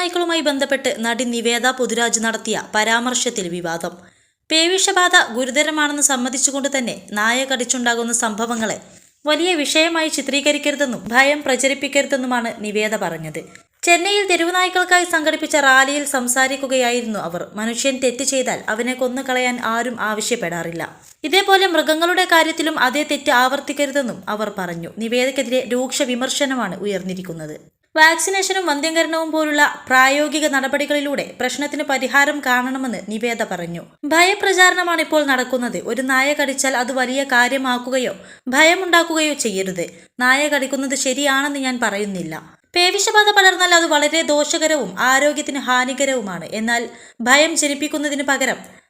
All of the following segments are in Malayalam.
തെരുവുനായ്ക്കളുമായി ബന്ധപ്പെട്ട് നടി നിവേദ പൊതുരാജ് നടത്തിയ പരാമർശത്തിൽ വിവാദം. പേവിഷബാധ ഗുരുതരമാണെന്ന് സമ്മതിച്ചുകൊണ്ട് തന്നെ നായ കടിച്ചുണ്ടാകുന്ന സംഭവങ്ങളെ വലിയ വിഷയമായി ചിത്രീകരിക്കരുതെന്നും ഭയം പ്രചരിപ്പിക്കരുതെന്നുമാണ് നിവേദ പറഞ്ഞത്. ചെന്നൈയിൽ തെരുവുനായ്ക്കൾക്കായി സംഘടിപ്പിച്ച റാലിയിൽ സംസാരിക്കുകയായിരുന്നു അവർ. മനുഷ്യൻ തെറ്റ് ചെയ്താൽ അവനെ കൊന്നു കളയാൻ ആരും ആവശ്യപ്പെടാറില്ല. ഇതേപോലെ മൃഗങ്ങളുടെ കാര്യത്തിലും അതേ തെറ്റ് ആവർത്തിക്കരുതെന്നും അവർ പറഞ്ഞു. നിവേദക്കെതിരെ രൂക്ഷ വിമർശനമാണ് ഉയർന്നിരിക്കുന്നത്. വാക്സിനേഷനും വന്ധ്യംകരണവും പോലുള്ള പ്രായോഗിക നടപടികളിലൂടെ പ്രശ്നത്തിന് പരിഹാരം കാണണമെന്ന് നിവേദ പറഞ്ഞു. ഭയപ്രചാരണമാണ് ഇപ്പോൾ നടക്കുന്നത്. ഒരു നായ കടിച്ചാൽ അത് വലിയ കാര്യമാക്കുകയോ ഭയമുണ്ടാക്കുകയോ ചെയ്യരുത്. നായ കടിക്കുന്നത് ശരിയാണെന്ന് ഞാൻ പറയുന്നില്ല. പേവിഷബാധ പടർന്നാൽ അത് വളരെ ദോഷകരവും ആരോഗ്യത്തിന് ഹാനികരവുമാണ്. എന്നാൽ ഭയം ജനിപ്പിക്കുന്നതിന് പകരം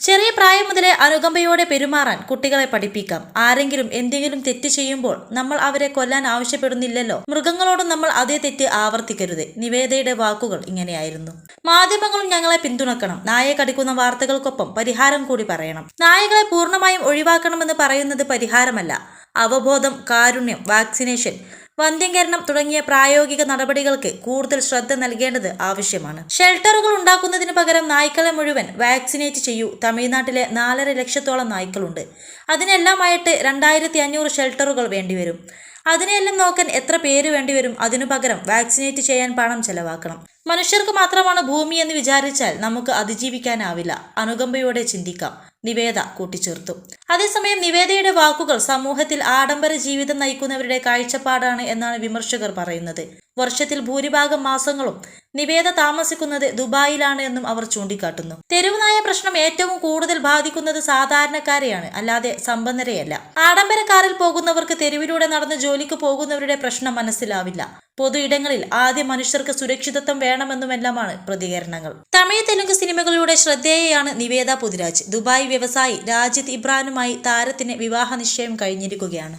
ചെറിയ പ്രായം മുതലേ അനുകമ്പയോടെ പെരുമാറാൻ കുട്ടികളെ പഠിപ്പിക്കാം. ആരെങ്കിലും എന്തെങ്കിലും തെറ്റ് ചെയ്യുമ്പോൾ നമ്മൾ അവരെ കൊല്ലാൻ ആവശ്യപ്പെടുന്നില്ലല്ലോ. മൃഗങ്ങളോടും നമ്മൾ അതേ തെറ്റ് ആവർത്തിക്കരുത്. നിവേദയുടെ വാക്കുകൾ ഇങ്ങനെയായിരുന്നു. മാധ്യമങ്ങളും ഞങ്ങളെ പിന്തുണക്കണം. നായയെ കടിക്കുന്ന വാർത്തകൾക്കൊപ്പം പരിഹാരം കൂടി പറയണം. നായകളെ പൂർണമായും ഒഴിവാക്കണമെന്ന് പറയുന്നത് പരിഹാരമല്ല. അവബോധം കാരുണ്യം വാക്സിനേഷൻ വന്ധ്യംകരണം തുടങ്ങിയ പ്രായോഗിക നടപടികൾക്ക് കൂടുതൽ ശ്രദ്ധ നൽകേണ്ടത് ആവശ്യമാണ്. ഷെൽട്ടറുകൾ ഉണ്ടാക്കുന്നതിന് പകരം നായ്ക്കളെ മുഴുവൻ വാക്സിനേറ്റ് ചെയ്യൂ. തമിഴ്നാട്ടിലെ നാലര ലക്ഷത്തോളം നായ്ക്കളുണ്ട്. അതിനെല്ലാമായിട്ട് രണ്ടായിരത്തി അഞ്ഞൂറ് ഷെൽട്ടറുകൾ വേണ്ടിവരും. അതിനെയെല്ലാം നോക്കാൻ എത്ര പേര് വേണ്ടിവരും അതിനു പകരം വാക്സിനേറ്റ് ചെയ്യാൻ പണം ചെലവാക്കണം. മനുഷ്യർക്ക് മാത്രമാണ് ഭൂമി എന്ന് വിചാരിച്ചാൽ നമുക്ക് അതിജീവിക്കാനാവില്ല. അനുകമ്പയോടെ ചിന്തിക്കാം. നിവേദ കൂട്ടിച്ചേർത്തു. അതേസമയം നിവേദയുടെ വാക്കുകൾ സമൂഹത്തിൽ ആഡംബര ജീവിതം നയിക്കുന്നവരുടെ കാഴ്ചപ്പാടാണ് എന്നാണ് വിമർശകർ പറയുന്നത്. വർഷത്തിൽ ഭൂരിഭാഗം മാസങ്ങളും നിവേദ താമസിക്കുന്നത് ദുബായിലാണ് എന്നും അവർ ചൂണ്ടിക്കാട്ടുന്നു. തെരുവുനായ പ്രശ്നം ഏറ്റവും കൂടുതൽ ബാധിക്കുന്നത് സാധാരണക്കാരെയാണ് അല്ലാതെ സമ്പന്നരെയല്ല. ആഡംബര കാറിൽ പോകുന്നവർക്ക് തെരുവിലൂടെ നടന്ന് ജോലിക്ക് പോകുന്നവരുടെ പ്രശ്നം മനസ്സിലാവില്ല. പൊതു ഇടങ്ങളിൽ ആദ്യം മനുഷ്യർക്ക് സുരക്ഷിതത്വം വേണമെന്നുമെല്ലാമാണ് പ്രതികരണങ്ങൾ. തമിഴ് തെലുങ്ക് സിനിമകളിലൂടെ ശ്രദ്ധേയയാണ് നിവേദ പുതിരാജ്. ദുബായ് വ്യവസായി രാജിത് ഇബ്രാനുമായി താരത്തിന് വിവാഹ നിശ്ചയം കഴിഞ്ഞിരിക്കുകയാണ്